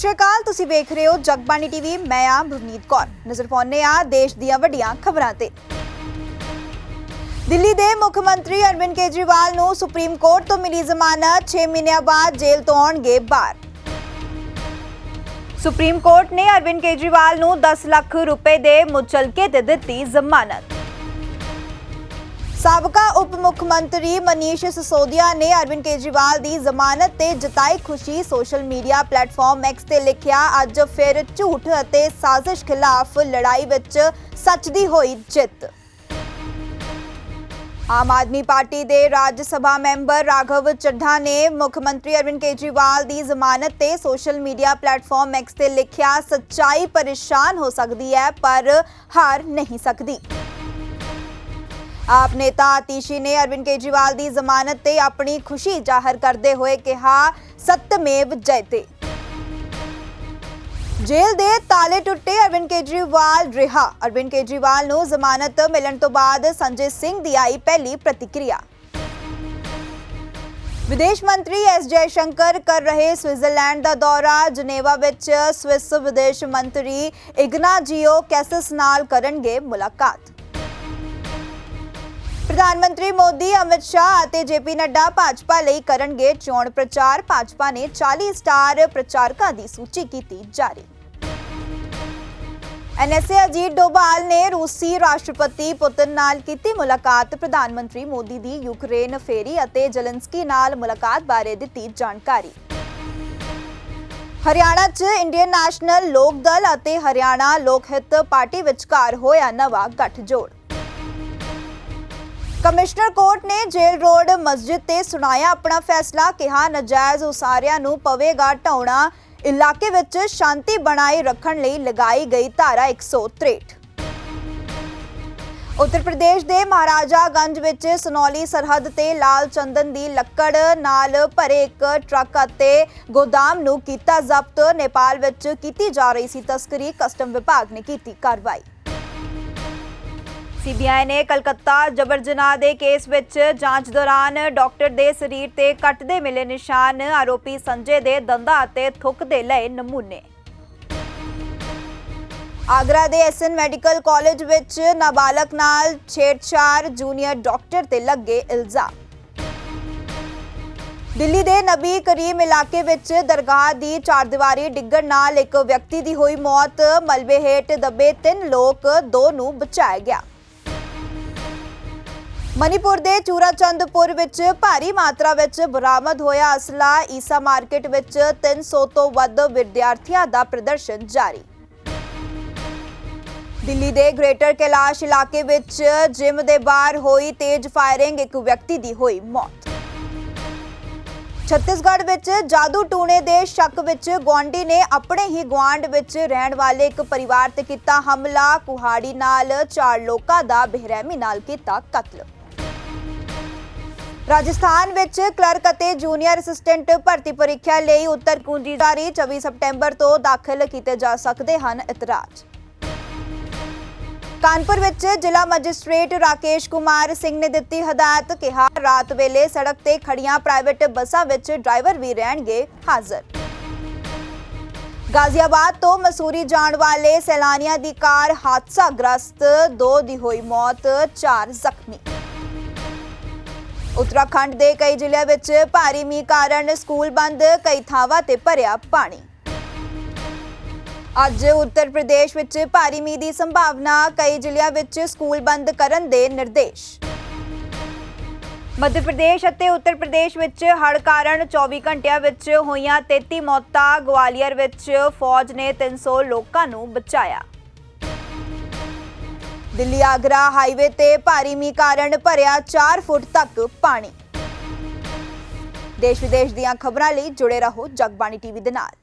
ਸ਼੍ਰੀ ਅਕਾਲ ਤੁਸੀਂ ਵੇਖ ਰਹੇ ਹੋ ਜਗਬਾਣੀ ਟੀਵੀ, ਮੈਂ ਆ ਭਵਨੀਤ ਕੌਰ। ਨਜ਼ਰ ਪਾਉਂਦੇ ਆ ਦੇਸ਼ ਦੀਆਂ ਵੱਡੀਆਂ ਖਬਰਾਂ ਤੇ। ਦਿੱਲੀ ਦੇ ਮੁੱਖ ਮੰਤਰੀ ਅਰਵਿੰਦ ਕੇਜਰੀਵਾਲ ਨੂੰ ਸੁਪਰੀਮ ਕੋਰਟ ਤੋਂ ਮਿਲੀ ਜ਼ਮਾਨਤ 6 ਮਹੀਨਿਆਂ ਬਾਅਦ ਜੇਲ੍ਹ ਤੋਂ ਆਉਣਗੇ ਬਾਹਰ। ਸੁਪਰੀਮ ਕੋਰਟ ਨੇ ਅਰਵਿੰਦ ਕੇਜਰੀਵਾਲ ਨੂੰ 10 ਲੱਖ ਰੁਪਏ ਦੇ ਮੁਚਲਕੇ ਤੇ ਦਿੱਤੀ ਜ਼ਮਾਨਤ। ਸਾਬਕਾ ਉਪ ਮੁੱਖ ਮੰਤਰੀ ਮਨੀਸ਼ ਸਿਸੋਦੀਆ ਨੇ ਅਰਵਿੰਦ ਕੇਜਰੀਵਾਲ ਦੀ ਜ਼ਮਾਨਤ ਤੇ ਜਤਾਈ ਖੁਸ਼ੀ ਸੋਸ਼ਲ ਮੀਡੀਆ ਪਲੇਟਫਾਰਮ X ਤੇ ਲਿਖਿਆ, ਅੱਜ ਫਿਰ ਝੂਠ ਅਤੇ ਸਾਜ਼ਿਸ਼ ਖਿਲਾਫ ਲੜਾਈ ਵਿੱਚ ਸੱਚ ਦੀ ਹੋਈ ਜਿੱਤ। ਆਮ ਆਦਮੀ ਪਾਰਟੀ ਦੇ ਰਾਜ ਸਭਾ ਮੈਂਬਰ ਰਾਘਵ ਚੱਢਾ ਨੇ ਮੁੱਖ ਮੰਤਰੀ ਅਰਵਿੰਦ ਕੇਜਰੀਵਾਲ ਦੀ ਜ਼ਮਾਨਤ ਤੇ ਸੋਸ਼ਲ ਮੀਡੀਆ ਪਲੇਟਫਾਰਮ X ਤੇ ਲਿਖਿਆ, ਸੱਚਾਈ ਪਰੇਸ਼ਾਨ ਹੋ ਸਕਦੀ ਹੈ, ਪਰ ਹਾਰ ਨਹੀਂ ਸਕਦੀ। ਆਪ ਨੇਤਾ ਆਤੀਸ਼ੀ ਨੇ ਅਰਵਿੰਦ ਕੇਜਰੀਵਾਲ ਦੀ ਜ਼ਮਾਨਤ ਤੇ ਆਪਣੀ ਖੁਸ਼ੀ ਜ਼ਾਹਰ ਕਰਦੇ ਹੋਏ ਕਿਹਾ, ਸਤਮੇਵ ਜਯਤੇ ਜੇਲ੍ਹ ਦੇ ਤਾਲੇ ਟੁੱਟੇ ਅਰਵਿੰਦ ਕੇਜਰੀਵਾਲ ਰਿਹਾ। ਅਰਵਿੰਦ ਕੇਜਰੀਵਾਲ ਨੂੰ ਜ਼ਮਾਨਤ ਮਿਲਣ ਤੋਂ ਬਾਅਦ ਸੰਜੇ ਸਿੰਘ ਦੀ ਆਈ ਪਹਿਲੀ ਪ੍ਰਤੀਕਿਰਿਆ। ਵਿਦੇਸ਼ ਮੰਤਰੀ ਐਸ ਜੈਸ਼ੰਕਰ ਕਰ ਰਹੇ ਸਵਿਟਜ਼ਰਲੈਂਡ ਦਾ ਦੌਰਾ। ਜਨੇਵਾ ਵਿੱਚ ਸਵਿਸ ਵਿਦੇਸ਼ ਮੰਤਰੀ ਇਗਨਾਜੀਓ ਕੈਸਸ ਨਾਲ ਕਰਨਗੇ ਮੁਲਾਕਾਤ। ਪ੍ਰਧਾਨ ਮੰਤਰੀ ਮੋਦੀ, ਅਮਿਤ ਸ਼ਾਹ ਅਤੇ ਜੇਪੀ ਨੱਡਾ ਭਾਜਪਾ ਲਈ ਕਰਨਗੇ ਚੋਣ ਪ੍ਰਚਾਰ। ਭਾਜਪਾ ਨੇ 40 ਸਟਾਰ ਪ੍ਰਚਾਰਕਾਂ ਦੀ ਸੂਚੀ ਕੀਤੀ ਜਾਰੀ। ਐਨਐਸਏ ਅਜੀਤ ਡੋਭਾਲ ਨੇ ਰੂਸੀ ਰਾਸ਼ਟਰਪਤੀ ਪੁਤਿਨ ਨਾਲ ਕੀਤੀ ਮੁਲਾਕਾਤ। ਪ੍ਰਧਾਨ ਮੰਤਰੀ ਮੋਦੀ ਦੀ ਯੂਕਰੇਨ ਫੇਰੀ ਅਤੇ ਜ਼ੈਲੈਂਸਕੀ ਨਾਲ ਮੁਲਾਕਾਤ ਬਾਰੇ ਦਿੱਤੀ ਜਾਣਕਾਰੀ। ਹਰਿਆਣਾ 'ਚ ਇੰਡੀਅਨ ਨੈਸ਼ਨਲ ਲੋਕ ਦਲ ਅਤੇ ਹਰਿਆਣਾ ਲੋਕ ਹਿੱਤ ਪਾਰਟੀ ਵਿਚਕਾਰ ਹੋਇਆ ਨਵਾਂ ਗੱਠਜੋੜ। ਕਮਿਸ਼ਨਰ ਕੋਰਟ ਨੇ ਜੇਲ ਰੋਡ ਮਸਜਿਦ ਤੇ ਸੁਣਾਇਆ ਆਪਣਾ ਫੈਸਲਾ, ਕਿਹਾ ਨਜਾਇਜ਼ ਉਸਾਰਿਆਂ ਨੂੰ ਪਵੇਗਾ ਢਾਉਣਾ, ਇਲਾਕੇ ਵਿੱਚ ਸ਼ਾਂਤੀ ਬਣਾਈ ਰੱਖਣ ਲਈ ਲਗਾਈ ਗਈ ਧਾਰਾ 163 ਉੱਤਰ ਪ੍ਰਦੇਸ਼ ਦੇ ਮਹਾਰਾਜਾ ਗੰਜ ਵਿੱਚ ਸਨੌਲੀ ਸਰਹੱਦ ਤੇ ਲਾਲ ਚੰਦਨ ਦੀ ਲੱਕੜ ਨਾਲ ਭਰੇ ਇੱਕ ਟਰੱਕ ਅਤੇ ਗੋਦਾਮ ਨੂੰ ਕੀਤਾ ਜ਼ਬਤ, ਨੇਪਾਲ ਵਿੱਚ ਕੀਤੀ ਜਾ ਰਹੀ ਸੀ ਤਸਕਰੀ, ਕਸਟਮ ਵਿਭਾਗ ਨੇ ਕੀਤੀ ਕਾਰਵਾਈ। ਸੀਬੀਆਈ ਨੇ ਕਲਕੱਤਾ ਜਬਰ ਜਨਾਹ ਦੇ ਕੇਸ ਵਿੱਚ ਜਾਂਚ ਦੌਰਾਨ ਡਾਕਟਰ ਦੇ ਸਰੀਰ ਤੇ ਕੱਟਦੇ ਮਿਲੇ ਨਿਸ਼ਾਨ, ਆਰੋਪੀ ਸੰਜੇ ਦੇ ਦੰਦਾਂ ਅਤੇ ਥੁੱਕ ਦੇ ਲਏ ਨਮੂਨੇ। ਆਗਰਾ ਦੇ ਐਸਐਨ ਮੈਡੀਕਲ ਕਾਲਜ ਵਿੱਚ ਨਾਬਾਲਗ ਨਾਲ ਛੇੜਛਾੜ, ਜੂਨੀਅਰ ਡਾਕਟਰ ਤੇ ਲੱਗੇ ਇਲਜ਼ਾਮ। ਦਿੱਲੀ ਦੇ ਨਬੀ ਕਰੀਮ ਇਲਾਕੇ ਵਿੱਚ ਦਰਗਾਹ ਦੀ ਚਾਰਦੀਵਾਰੀ ਡਿੱਗਣ ਨਾਲ ਇੱਕ ਵਿਅਕਤੀ ਦੀ ਹੋਈ ਮੌਤ, ਮਲਬੇ ਹੇਠ ਦੱਬੇ ਤਿੰਨ ਲੋਕ, ਦੋ ਨੂੰ ਬਚਾਇਆ ਗਿਆ। ਮਨੀਪੁਰ ਦੇ ਚੂਰਾਚੰਦਪੁਰ ਵਿੱਚ ਭਾਰੀ ਮਾਤਰਾ ਵਿੱਚ ਬਰਾਮਦ ਹੋਇਆ ਅਸਲਾ। ਈਸਾ ਮਾਰਕੀਟ ਵਿੱਚ 300 ਤੋਂ ਵੱਧ ਵਿਦਿਆਰਥੀਆਂ ਦਾ ਪ੍ਰਦਰਸ਼ਨ ਜਾਰੀ। ਦਿੱਲੀ ਦੇ ਗ੍ਰੇਟਰ ਕੈਲਾਸ਼ ਇਲਾਕੇ ਵਿੱਚ ਜਿਮ ਦੇ ਬਾਹਰ ਹੋਈ ਤੇਜ਼ ਫਾਇਰਿੰਗ, ਇੱਕ ਵਿਅਕਤੀ ਦੀ ਹੋਈ ਮੌਤ। ਛੱਤੀਸਗੜ੍ਹ ਵਿੱਚ ਜਾਦੂ ਟੂਣੇ ਦੇ ਸ਼ੱਕ ਵਿੱਚ ਗੁਆਂਢੀ ਨੇ ਆਪਣੇ ਹੀ ਗੁਆਂਢ ਵਿੱਚ ਰਹਿਣ ਵਾਲੇ ਇੱਕ ਪਰਿਵਾਰ ਤੇ ਕੀਤਾ ਹਮਲਾ। ਕੁਹਾੜੀ ਨਾਲ ਚਾਰ ਲੋਕਾਂ ਦਾ ਬੇਰਹਿਮੀ ਨਾਲ ਕੀਤਾ ਕਤਲ। ਰਾਜਸਥਾਨ ਵਿੱਚ ਕਲਰਕ ਅਤੇ ਜੂਨੀਅਰ ਅਸਿਸਟੈਂਟ ਭਰਤੀ ਪ੍ਰੀਖਿਆ ਲਈ ਉੱਤਰ ਕੁੰਜੀ ਜਾਰੀ 24 ਸਤੰਬਰ ਤੋਂ ਦਾਖਲ ਕੀਤੇ ਜਾ ਸਕਦੇ ਹਨ ਇਤਰਾਜ਼। ਕਾਨਪੁਰ ਵਿੱਚ ਜ਼ਿਲ੍ਹਾ ਮੈਜਿਸਟ੍ਰੇਟ ਰਾਕੇਸ਼ ਕੁਮਾਰ ਸਿੰਘ ਨੇ ਦਿੱਤੀ ਹਦਾਇਤ, ਕਿਹਾ ਰਾਤ ਵੇਲੇ ਸੜਕ ਤੇ ਖੜੀਆਂ ਪ੍ਰਾਈਵੇਟ ਬੱਸਾਂ ਵਿੱਚ ਡਰਾਈਵਰ ਵੀ ਰਹਿਣਗੇ ਹਾਜ਼ਰ। ਗਾਜ਼ੀਆਬਾਦ ਤੋਂ ਮਸੂਰੀ ਜਾਣ ਵਾਲੇ ਸੈਲਾਨੀਆਂ ਦੀ ਕਾਰ ਹਾਦਸਾ ਗ੍ਰਸਤ ਦੋ ਦੀ ਹੋਈ ਮੌਤ, ਚਾਰ ਜ਼ਖਮੀ। ਉੱਤਰਾਖੰਡ ਦੇ ਕਈ ਜ਼ਿਲ੍ਹਿਆਂ ਵਿੱਚ ਭਾਰੀ ਮੀਂਹ ਕਾਰਨ ਸਕੂਲ ਬੰਦ, ਕਈ ਥਾਵਾਂ ਤੇ ਭਰਿਆ ਪਾਣੀ। ਅੱਜ ਉੱਤਰ ਪ੍ਰਦੇਸ਼ ਵਿੱਚ ਭਾਰੀ ਮੀਂਹ ਦੀ ਸੰਭਾਵਨਾ, ਕਈ ਜ਼ਿਲ੍ਹਿਆਂ ਵਿੱਚ ਸਕੂਲ ਬੰਦ ਕਰਨ ਦੇ ਨਿਰਦੇਸ਼। ਮੱਧ ਪ੍ਰਦੇਸ਼ ਅਤੇ ਉੱਤਰ ਪ੍ਰਦੇਸ਼ ਵਿੱਚ ਹੜ੍ਹ ਕਾਰਨ 24 ਘੰਟਿਆਂ ਵਿੱਚ ਹੋਈਆਂ 33 ਮੌਤਾਂ, ਗਵਾਲੀਅਰ ਵਿੱਚ ਫੌਜ ਨੇ 300 ਲੋਕਾਂ ਨੂੰ ਬਚਾਇਆ। ਦਿੱਲੀ ਆਗਰਾ ਹਾਈਵੇ ਤੇ ਭਾਰੀ ਮੀਂਹ ਕਾਰਨ ਭਰਿਆ 4 ਫੁੱਟ ਤੱਕ ਪਾਣੀ। ਦੇਸ਼ ਵਿਦੇਸ਼ ਦੀਆਂ ਖਬਰਾਂ ਲਈ ਜੁੜੇ ਰਹੋ ਜਗਬਾਣੀ ਟੀਵੀ ਦੇ ਨਾਲ।